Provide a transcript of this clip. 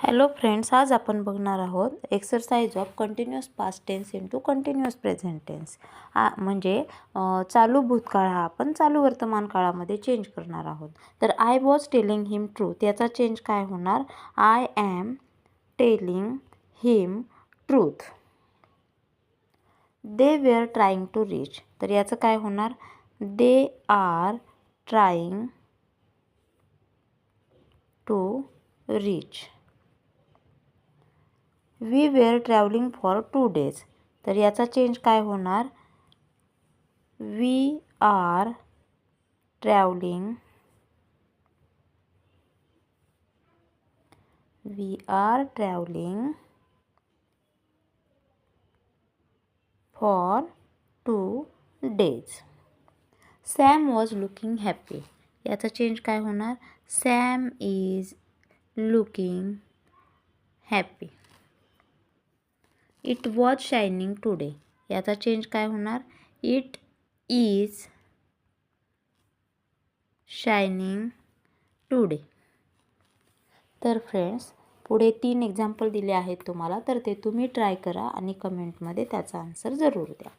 Hello friends आज आपण बघणार आहोत exercise of continuous past tense into continuous present tense आ म्हणजे चालू भूतकाळ हा आपण चालू वर्तमान काळामध्ये चेंज करणार आहोत. तर I was telling him truth याचा चेंज काय होणार? I am telling him truth they were trying to reach तर याचं काय होणार? They are trying to reach we were travelling for two days तर याचा चेंज काय होणार? We are travelling we are travelling for two days Sam was looking happy याचा change काय होणार? Sam is looking happy it was shining today याचा change काय होणार? इट इज शायनिंग टुडे तर फ्रेंड्स पुढे तीन एक्झाम्पल दिले आहेत तुम्हाला तर ते तुम्ही ट्राय करा आणि कमेंटमध्ये त्याचा आन्सर जरूर द्या.